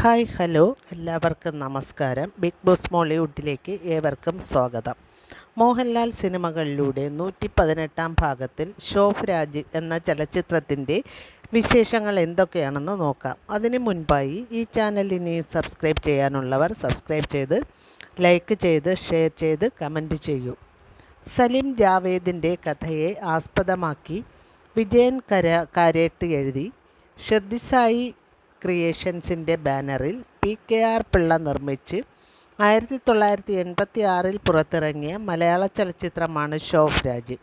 Hi hello. എല്ലാവർക്കും നമസ്കാരം. Big boss മോളിവുഡിലേക്ക് ഏവർക്കും സ്വാഗതം. മോഹൻലാൽ സിനിമകളിലൂടെ നൂറ്റി പതിനെട്ടാം ഭാഗത്തിൽ ഷോഫ് രാജ് എന്ന ചലച്ചിത്രത്തിന്റെ വിശേഷങ്ങൾ എന്തൊക്കെയാണെന്ന് നോക്കാം. അതിനു മുൻപായി ഈ ചാനലിന് സബ്സ്ക്രൈബ് ചെയ്യാനുള്ളവർ സബ്സ്ക്രൈബ് ചെയ്ത് ലൈക്ക് ചെയ്ത് ഷെയർ ചെയ്ത് കമന്റ് ചെയ്യൂ. സലീം ജാവേദിന്റെ കഥയെ ആസ്പദമാക്കി വിജയൻ കര കാരേട്ട് എഴുതി. ഷിർദിസായി ക്രിയേഷൻസിന്റെ ബാനറിൽ പി കെ ആർ പിള്ള നിർമ്മിച്ച് ആയിരത്തി തൊള്ളായിരത്തി എൺപത്തി ആറിൽ പുറത്തിറങ്ങിയ മലയാള ചലച്ചിത്രമാണ് ഷോഫ് രാജ്.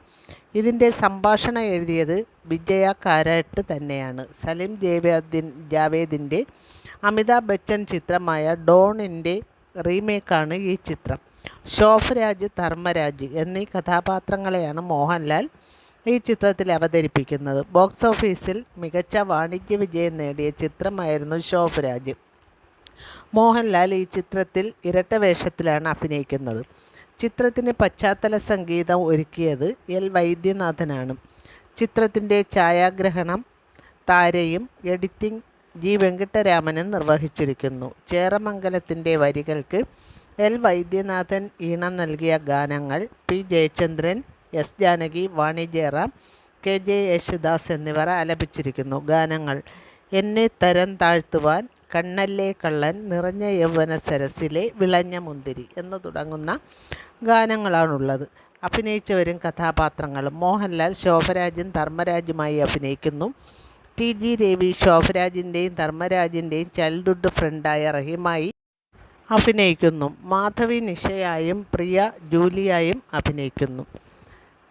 ഇതിന്റെ സംഭാഷണം എഴുതിയത് വിജയ കാരാട്ട് തന്നെയാണ്. സലിം ജാവേദിൻ ജാവേദിന്റെ അമിതാഭ് ബച്ചൻ ചിത്രമായ ഡോണിന്റെ റീമേക്കാണ് ഈ ചിത്രം. ഷോഫ് രാജ് ധർമ്മരാജ് എന്നീ കഥാപാത്രങ്ങളെയാണ് മോഹൻലാൽ ഈ ചിത്രത്തിൽ അവതരിപ്പിക്കുന്നത് ബോക്സ് ഓഫീസിൽ മികച്ച വാണിജ്യ വിജയം നേടിയ ചിത്രമായിരുന്നു ശോഭരാജ്. രാജ് മോഹൻലാൽ ഈ ചിത്രത്തിൽ ഇരട്ട വേഷത്തിലാണ് അഭിനയിക്കുന്നത്. ചിത്രത്തിന് പശ്ചാത്തല സംഗീതം ഒരുക്കിയത് എൽ വൈദ്യനാഥനാണ്. ചിത്രത്തിന്റെ ഛായാഗ്രഹണം താരയും എഡിറ്റിംഗ് ജി വെങ്കിട്ടരാമനും നിർവഹിച്ചിരിക്കുന്നു. ചേറമംഗലത്തിന്റെ വരികൾക്ക് എൽ വൈദ്യനാഥൻ ഈണം നൽകിയ ഗാനങ്ങൾ P Jayachandran S Janaki Vani Jayaram K J Yesudas എന്നിവർ ആലപിച്ചിരിക്കുന്നു. ഗാനങ്ങൾ എന്നെ തരം താഴ്ത്തുവാൻ കണ്ണല്ലേ കള്ളൻ നിറഞ്ഞ യൗവന സരസിലെ വിളഞ്ഞ മുന്തിരി എന്ന് തുടങ്ങുന്ന ഗാനങ്ങളാണുള്ളത്. അഭിനയിച്ചവരും കഥാപാത്രങ്ങളും മോഹൻലാൽ ശോഭരാജും ധർമ്മരാജുമായി അഭിനയിക്കുന്നു. ടി. ജി. രവി ശോഭരാജിന്റെയും ധർമ്മരാജിന്റെയും ചൈൽഡ്ഹുഡ് ഫ്രണ്ടായ റഹീമായി അഭിനയിക്കുന്നു. മാധവി നിഷയായും പ്രിയ ജൂലിയായും അഭിനയിക്കുന്നു.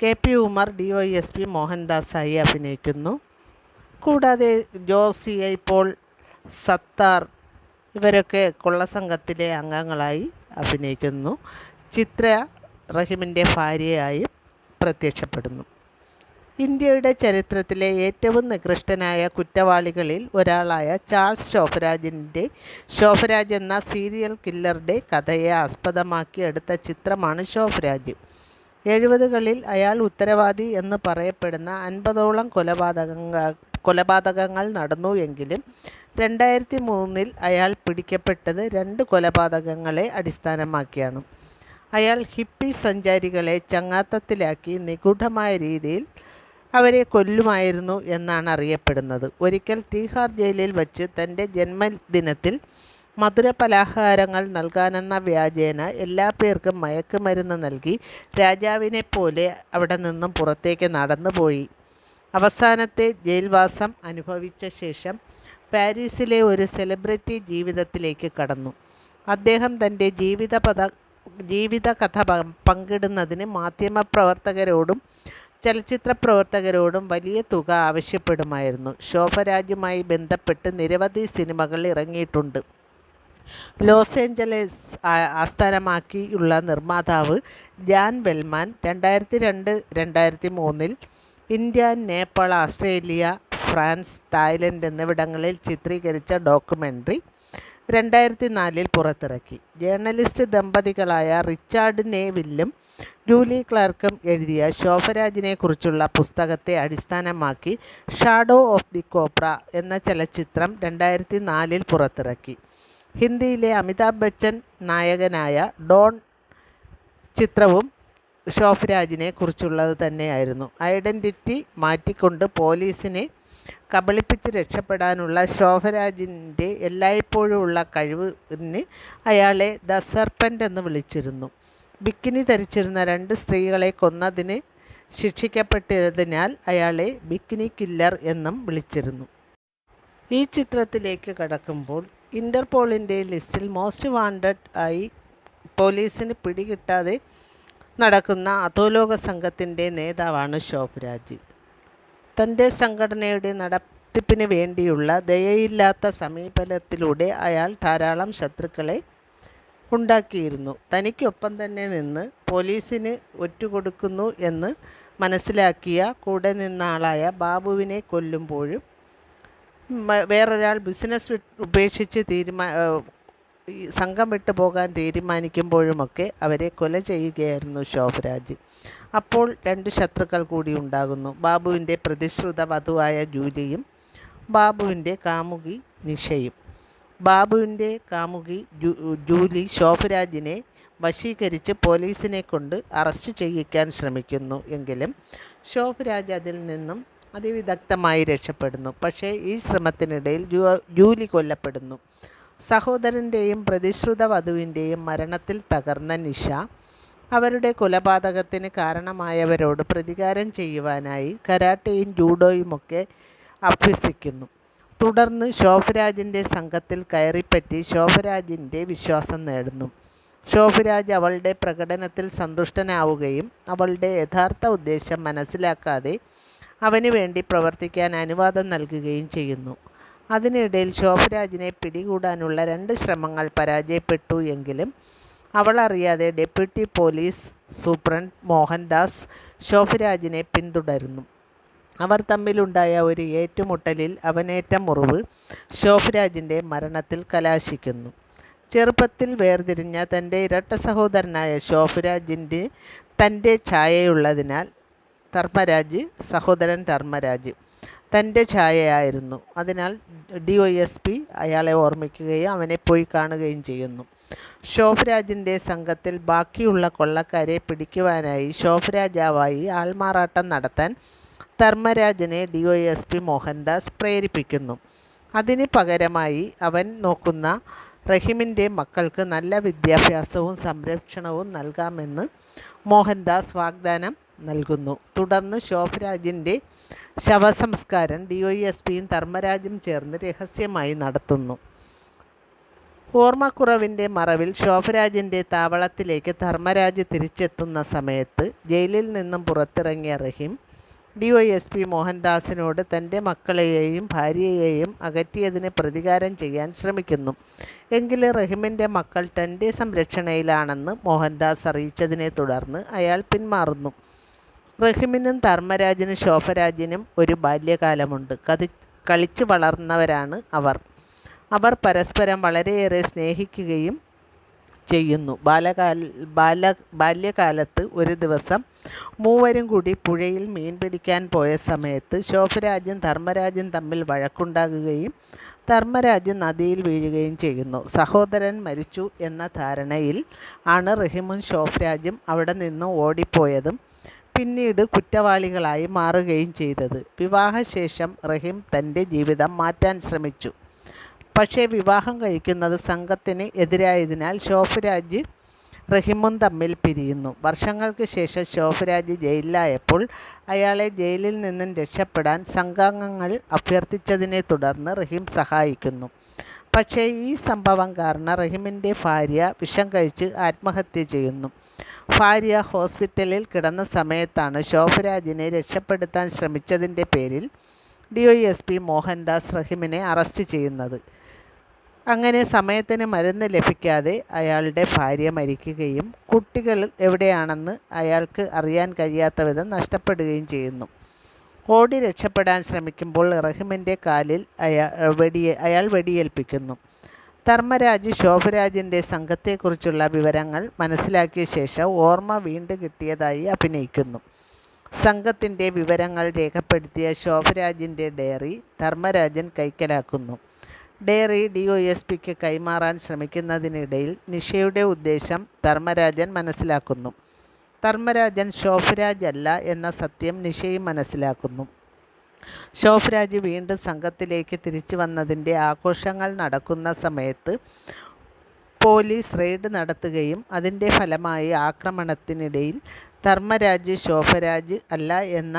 K P Umar D O S P മോഹൻദാസായി അഭിനയിക്കുന്നു. കൂടാതെ ജോസി ഐ പോൾ സത്താർ ഇവരൊക്കെ കൊള്ളസംഘത്തിലെ അംഗങ്ങളായി അഭിനയിക്കുന്നു. ചിത്ര റഹിമിന്റെ ഭാര്യയായും പ്രത്യക്ഷപ്പെടുന്നു. ഇന്ത്യയുടെ ചരിത്രത്തിലെ ഏറ്റവും നികൃഷ്ടനായ കുറ്റവാളികളിൽ ഒരാളായ ചാൾസ് ശോഭരാജിന്റെ ശോഭരാജ് എന്ന സീരിയൽ കില്ലറുടെ കഥയെ ആസ്പദമാക്കി എടുത്ത ചിത്രമാണ് ശോഭരാജ്. എഴുപതുകളിൽ അയാൾ ഉത്തരവാദി എന്ന് പറയപ്പെടുന്ന അൻപതോളം കൊലപാതകങ്ങൾ കൊലപാതകങ്ങൾ നടന്നു എങ്കിലും രണ്ടായിരത്തി മൂന്നിൽ അയാൾ പിടിക്കപ്പെട്ടത് രണ്ട് കൊലപാതകങ്ങളെ അടിസ്ഥാനമാക്കിയാണ്. അയാൾ ഹിപ്പി സഞ്ചാരികളെ ചങ്ങാത്തത്തിലാക്കി നിഗൂഢമായ രീതിയിൽ അവരെ കൊല്ലുമായിരുന്നു എന്നാണ് അറിയപ്പെടുന്നത്. ഒരിക്കൽ തീഹാർ ജയിലിൽ വച്ച് തന്റെ ജന്മദിനത്തിൽ മധുര പലഹാരങ്ങൾ നൽകാനെന്ന വ്യാജേന എല്ലാ പേർക്കും മയക്കുമരുന്ന് നൽകി രാജാവിനെ പോലെ അവിടെ നിന്നും പുറത്തേക്ക് നടന്നുപോയി. അവസാനത്തെ ജയിൽവാസം അനുഭവിച്ച ശേഷം പാരീസിലെ ഒരു സെലിബ്രിറ്റി ജീവിതത്തിലേക്ക് കടന്നു. അദ്ദേഹം തന്റെ ജീവിത പദ ജീവിത കഥ പങ്കിടുന്നതിന് മാധ്യമപ്രവർത്തകരോടും ചലച്ചിത്ര പ്രവർത്തകരോടും വലിയ തുക ആവശ്യപ്പെടുമായിരുന്നു. ശോഭരാജുമായി ബന്ധപ്പെട്ട് നിരവധി സിനിമകൾ ഇറങ്ങിയിട്ടുണ്ട്. ലോസ് ഏഞ്ചലസ് ആസ്ഥാനമാക്കിയുള്ള നിർമ്മാതാവ് ജാൻ ബെൽമാൻ രണ്ടായിരത്തി രണ്ട് രണ്ടായിരത്തി മൂന്നിൽ India Nepal Australia France Thailand എന്നിവിടങ്ങളിൽ ചിത്രീകരിച്ച ഡോക്യുമെന്ററി രണ്ടായിരത്തി നാലിൽ പുറത്തിറക്കി. ജേർണലിസ്റ്റ് ദമ്പതികളായ റിച്ചാർഡ് നേവില്ലും ജൂലി ക്ലാർക്കും എഴുതിയ ശോഭരാജിനെക്കുറിച്ചുള്ള പുസ്തകത്തെ അടിസ്ഥാനമാക്കി ഷാഡോ ഓഫ് ദി കോപ്ര എന്ന ചലച്ചിത്രം രണ്ടായിരത്തി നാലിൽ പുറത്തിറക്കി. ഹിന്ദിയിലെ അമിതാഭ് ബച്ചൻ നായകനായ ഡോൺ ചിത്രവും ഷോഫ് രാജിനെ കുറിച്ചുള്ളത് തന്നെയായിരുന്നു. ഐഡന്റിറ്റി മാറ്റിക്കൊണ്ട് പോലീസിനെ കബളിപ്പിച്ച് രക്ഷപ്പെടാനുള്ള ശോഭരാജിന്റെ എല്ലായ്പ്പോഴും ഉള്ള കഴിവിന് അയാളെ ദ സർപ്പന്റ് എന്ന് വിളിച്ചിരുന്നു. ബിക്കിനി ധരിച്ചിരുന്ന രണ്ട് സ്ത്രീകളെ കൊന്നതിന് ശിക്ഷിക്കപ്പെട്ടതിനാൽ അയാളെ ബിക്കിനി കില്ലർ എന്നും വിളിച്ചിരുന്നു. ഈ ചിത്രത്തിലേക്ക് കടക്കുമ്പോൾ ഇന്റർപോളിന്റെ ലിസ്റ്റിൽ മോസ്റ്റ് വാണ്ടഡ് ആയി പോലീസിന് പിടികിട്ടാതെ നടക്കുന്ന അധോലോക സംഘത്തിന്റെ നേതാവാണ് ശോഭരാജ്. തന്റെ സംഘടനയുടെ നടത്തിപ്പിന് വേണ്ടിയുള്ള ദയയില്ലാത്ത സമീപനത്തിലൂടെ അയാൾ ധാരാളം ശത്രുക്കളെ ഉണ്ടാക്കിയിരുന്നു. തനിക്കൊപ്പം തന്നെ നിന്ന് പോലീസിന് ഒറ്റുകൊടുക്കുന്നു എന്ന് മനസ്സിലാക്കിയ കൂടെ നിന്ന ആളായ ബാബുവിനെ കൊല്ലുമ്പോഴും വേറൊരാൾ ബിസിനസ് ഉപേക്ഷിച്ച് തീരുമാ സംഘം വിട്ടു പോകാൻ തീരുമാനിക്കുമ്പോഴുമൊക്കെ അവരെ കൊല ചെയ്യുകയായിരുന്നു ശോഭരാജ്. അപ്പോൾ രണ്ട് ശത്രുക്കൾ കൂടി ഉണ്ടാകുന്നു. ബാബുവിന്റെ പ്രതിശ്രുത വധുവായ ജൂലിയും ബാബുവിന്റെ കാമുകി നിഷയും. ബാബുവിന്റെ കാമുകി ജൂലി ശോഭരാജിനെ വശീകരിച്ച് പോലീസിനെ കൊണ്ട് അറസ്റ്റ് ചെയ്യിക്കാൻ ശ്രമിക്കുന്നു. എങ്കിലും ശോഭരാജ് അതിൽ നിന്നും അതിവിദഗ്ധമായി രക്ഷപ്പെടുന്നു. പക്ഷേ ഈ ശ്രമത്തിനിടയിൽ ജൂലി കൊല്ലപ്പെടുന്നു. സഹോദരന്റെയും പ്രതിശ്രുത വധുവിന്റെയും മരണത്തിൽ തകർന്ന നിഷ അവരുടെ കൊലപാതകത്തിന് കാരണമായവരോട് പ്രതികാരം ചെയ്യുവാനായി കരാട്ടയും ജൂഡോയുമൊക്കെ അഭ്യസിക്കുന്നു. തുടർന്ന് ശോഭരാജിന്റെ സംഘത്തിൽ കയറിപ്പറ്റി ശോഭരാജിന്റെ വിശ്വാസം നേടുന്നു. ശോഭരാജ് അവളുടെ പ്രകടനത്തിൽ സന്തുഷ്ടനാവുകയും അവളുടെ യഥാർത്ഥ ഉദ്ദേശം മനസ്സിലാക്കാതെ അവന് വേണ്ടി പ്രവർത്തിക്കാൻ അനുവാദം നൽകുകയും ചെയ്യുന്നു. അതിനിടയിൽ ശോഭരാജിനെ പിടികൂടാനുള്ള രണ്ട് ശ്രമങ്ങൾ പരാജയപ്പെട്ടു എങ്കിലും അവൾ അറിയാതെ ഡെപ്യൂട്ടി പോലീസ് സൂപ്രണ്ട് മോഹൻദാസ് ശോഭരാജിനെ പിന്തുടരുന്നു. അവർ തമ്മിലുണ്ടായ ഒരു ഏറ്റുമുട്ടലിൽ അവനേറ്റ മുറിവ് ശോഭരാജിന്റെ മരണത്തിൽ കലാശിക്കുന്നു. ചെറുപ്പത്തിൽ വേർതിരിഞ്ഞ തന്റെ ഇരട്ട സഹോദരനായ ശോഭരാജിന്റെ തന്റെ ഛായയുള്ളതിനാൽ ധർമ്മരാജ് സഹോദരൻ ധർമ്മരാജ്. തന്റെ ഛായയായിരുന്നു. അതിനാൽ ഡി ഒ എസ് പി അയാളെ ഓർമ്മിക്കുകയും അവനെ പോയി കാണുകയും ചെയ്യുന്നു. ശോഭരാജിന്റെ സംഘത്തിൽ ബാക്കിയുള്ള കൊള്ളക്കാരെ പിടിക്കുവാനായി ശോഭരാജാവായി ആൾമാറാട്ടം നടത്താൻ ധർമ്മരാജനെ D O S P Mohandas പ്രേരിപ്പിക്കുന്നു. അതിന് പകരമായി അവൻ നോക്കുന്ന റഹീമിന്റെ മക്കൾക്ക് നല്ല വിദ്യാഭ്യാസവും സംരക്ഷണവും നൽകാമെന്ന് മോഹൻദാസ് വാഗ്ദാനം നൽകുന്നു. തുടർന്ന് ശോഭരാജിന്റെ ശവസംസ്കാരം ഡി ഒ എസ് പിയും ധർമ്മരാജും ചേർന്ന് രഹസ്യമായി നടത്തുന്നു. ഓർമ്മക്കുറവിന്റെ മറവിൽ ശോഭരാജിന്റെ താവളത്തിലേക്ക് ധർമ്മരാജ് തിരിച്ചെത്തുന്ന സമയത്ത് ജയിലിൽ നിന്നും പുറത്തിറങ്ങിയ Rahim D O S P മോഹൻദാസിനോട് തന്റെ മക്കളെയും ഭാര്യയെയും അകറ്റിയതിന് പ്രതികാരം ചെയ്യാൻ ശ്രമിക്കുന്നു. എങ്കിലും റഹിമിന്റെ മക്കൾ തന്റെ സംരക്ഷണയിലാണെന്ന് മോഹൻദാസ് അറിയിച്ചതിനെ തുടർന്ന് അയാൾ പിന്മാറുന്നു. റഹീമിനും ധർമ്മരാജനും ശോഭരാജിനും ഒരു ബാല്യകാലമുണ്ട്. കതി കളിച്ചു വളർന്നവരാണ് അവർ. അവർ പരസ്പരം വളരെയേറെ സ്നേഹിക്കുകയും ചെയ്യുന്നു. ബാലകാല ബാല ബാല്യകാലത്ത് ഒരു ദിവസം മൂവരും കൂടി പുഴയിൽ മീൻ പിടിക്കാൻ പോയ സമയത്ത് ശോഭരാജും ധർമ്മരാജും തമ്മിൽ വഴക്കുണ്ടാകുകയും ധർമ്മരാജൻ നദിയിൽ വീഴുകയും ചെയ്യുന്നു. സഹോദരൻ മരിച്ചു എന്ന ധാരണയിൽ ആണ് റഹിമും ശോഭരാജും അവിടെ നിന്ന് ഓടിപ്പോയതും പിന്നീട് കുറ്റവാളികളായി മാറുകയും ചെയ്തത്. വിവാഹശേഷം റഹീം തന്റെ ജീവിതം മാറ്റാൻ ശ്രമിച്ചു. പക്ഷേ വിവാഹം കഴിക്കുന്നത് സംഘത്തിന് എതിരായതിനാൽ ശോഭരാജ് റഹിമും തമ്മിൽ പിരിയുന്നു. വർഷങ്ങൾക്ക് ശേഷം ശോഭരാജ് ജയിലിലായപ്പോൾ അയാളെ ജയിലിൽ നിന്നും രക്ഷപ്പെടാൻ സംഘാംഗങ്ങൾ അഭ്യർത്ഥിച്ചതിനെ തുടർന്ന് റഹീം സഹായിക്കുന്നു. പക്ഷേ ഈ സംഭവം കാരണം റഹീമിന്റെ ഭാര്യ വിഷം കഴിച്ച് ആത്മഹത്യ ചെയ്യുന്നു. ഭാര്യ ഹോസ്പിറ്റലിൽ കിടന്ന സമയത്താണ് ശോഭരാജിനെ രക്ഷപ്പെടുത്താൻ ശ്രമിച്ചതിന്റെ പേരിൽ D O S P Mohandas റഹിമിനെ arrest ചെയ്യുന്നത്. അങ്ങനെ സമയത്തിന് മരുന്ന് ലഭിക്കാതെ അയാളുടെ ഭാര്യ മരിക്കുകയും കുട്ടികൾ എവിടെയാണെന്ന് അയാൾക്ക് അറിയാൻ കഴിയാത്ത വിധം നഷ്ടപ്പെടുകയും ചെയ്യുന്നു. ഓടി രക്ഷപ്പെടാൻ ശ്രമിക്കുമ്പോൾ റഹിമിന്റെ കാലിൽ അയാൾ വെടിയെ അയാൾ വെടിയേൽപ്പിക്കുന്നു. ധർമ്മരാജ് ശോഭരാജിന്റെ സംഘത്തെക്കുറിച്ചുള്ള വിവരങ്ങൾ മനസ്സിലാക്കിയ ശേഷം ഓർമ്മ വീണ്ടും കിട്ടിയതായി അഭിനയിക്കുന്നു. സംഘത്തിന്റെ വിവരങ്ങൾ രേഖപ്പെടുത്തിയ ശോഭരാജിന്റെ ഡയറി ധർമ്മരാജൻ കൈക്കലാക്കുന്നു. ഡയറി ഡി ഒ എസ് പിക്ക് കൈമാറാൻ ശ്രമിക്കുന്നതിനിടയിൽ നിഷയുടെ ഉദ്ദേശം ധർമ്മരാജൻ മനസ്സിലാക്കുന്നു. ധർമ്മരാജൻ അല്ല എന്ന സത്യം നിഷയും മനസ്സിലാക്കുന്നു. ശോഭരാജ് വീണ്ടും സംഘത്തിലേക്ക് തിരിച്ചു വന്നതിന്റെ ആഘോഷങ്ങൾ നടക്കുന്ന സമയത്ത് പോലീസ് റെയ്ഡ് നടത്തുകയും അതിന്റെ ഫലമായി ആക്രമണത്തിനിടയിൽ ധർമ്മരാജ് ശോഭരാജ് അല്ല എന്ന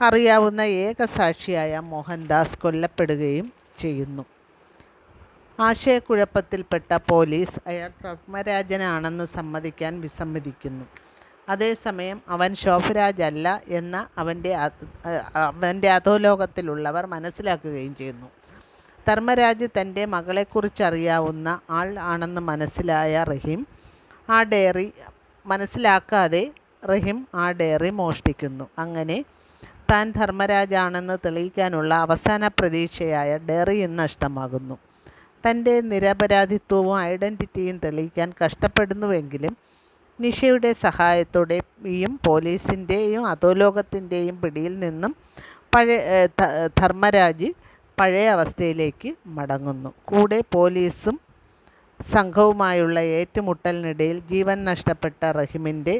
അറിയാവുന്ന ഏക സാക്ഷിയായ മോഹൻദാസ് കൊല്ലപ്പെടുകയും ചെയ്യുന്നു. ആശയക്കുഴപ്പത്തിൽപ്പെട്ട പോലീസ് അയാൾ ധർമ്മരാജനാണെന്ന് സമ്മതിക്കാൻ വിസമ്മതിക്കുന്നു. അതേസമയം അവൻ ശോഭരാജ് അല്ല എന്ന അവന്റെ അവന്റെ അധോലോകത്തിലുള്ളവർ മനസ്സിലാക്കുകയും ചെയ്യുന്നു. ധർമ്മരാജ് തന്റെ മകളെക്കുറിച്ചറിയാവുന്ന ആൾ ആണെന്ന് മനസ്സിലായ റഹീം ആ ഡയറി മനസ്സിലാക്കാതെ റഹീം ആ ഡയറി മോഷ്ടിക്കുന്നു. അങ്ങനെ താൻ ധർമ്മരാജാണെന്ന് തെളിയിക്കാനുള്ള അവസാന പ്രതീക്ഷയായ ഡയറിയും നഷ്ടമാകുന്നു. തന്റെ നിരപരാധിത്വവും ഐഡന്റിറ്റിയും തെളിയിക്കാൻ കഷ്ടപ്പെടുന്നുവെങ്കിലും നിഷയുടെ സഹായത്തോടെയും പോലീസിന്റെയും അധോലോകത്തിന്റെയും പിടിയിൽ നിന്നും പഴയ ധർമ്മരാജ് പഴയ അവസ്ഥയിലേക്ക് മടങ്ങുന്നു. കൂടെ പോലീസും സംഘവുമായുള്ള ഏറ്റുമുട്ടലിനിടയിൽ ജീവൻ നഷ്ടപ്പെട്ട റഹിമിന്റെ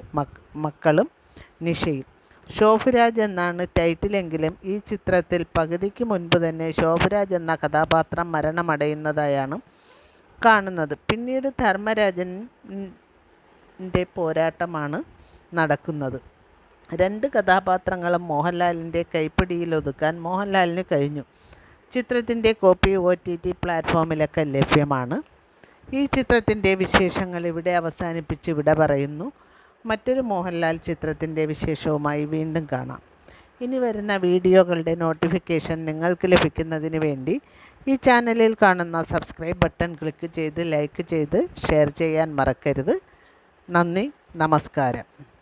മക്കളും നിഷയും. ശോഭരാജ് എന്നാണ് ടൈറ്റിലെങ്കിലും ഈ ചിത്രത്തിൽ പകുതിക്ക് മുൻപ് തന്നെ ശോഭരാജ് എന്ന കഥാപാത്രം മരണമടയുന്നതായാണ് കാണുന്നത്. പിന്നീട് ധർമ്മരാജന്റെ പോരാട്ടമാണ് നടക്കുന്നത്. രണ്ട് കഥാപാത്രങ്ങളും മോഹൻലാലിന്റെ കൈപ്പിടിയിൽ ഒതുക്കാൻ മോഹൻലാലിന് കഴിഞ്ഞു. ചിത്രത്തിന്റെ കോപ്പി ഒ ടി ടി പ്ലാറ്റ്ഫോമിലൊക്കെ ലഭ്യമാണ്. ഈ ചിത്രത്തിന്റെ വിശേഷങ്ങൾ ഇവിടെ അവസാനിപ്പിച്ച് ഇവിടെ പറയുന്നു. മറ്റൊരു മോഹൻലാൽ ചിത്രത്തിന്റെ വിശേഷവുമായി വീണ്ടും കാണാം. ഇനി വരുന്ന വീഡിയോകളുടെ നോട്ടിഫിക്കേഷൻ നിങ്ങൾക്ക് ലഭിക്കുന്നതിന് വേണ്ടി ഈ ചാനലിൽ കാണുന്ന സബ്സ്ക്രൈബ് ബട്ടൺ ക്ലിക്ക് ചെയ്ത് ലൈക്ക് ചെയ്ത് ഷെയർ ചെയ്യാൻ മറക്കരുത്. നന്ദി നമസ്കാരം.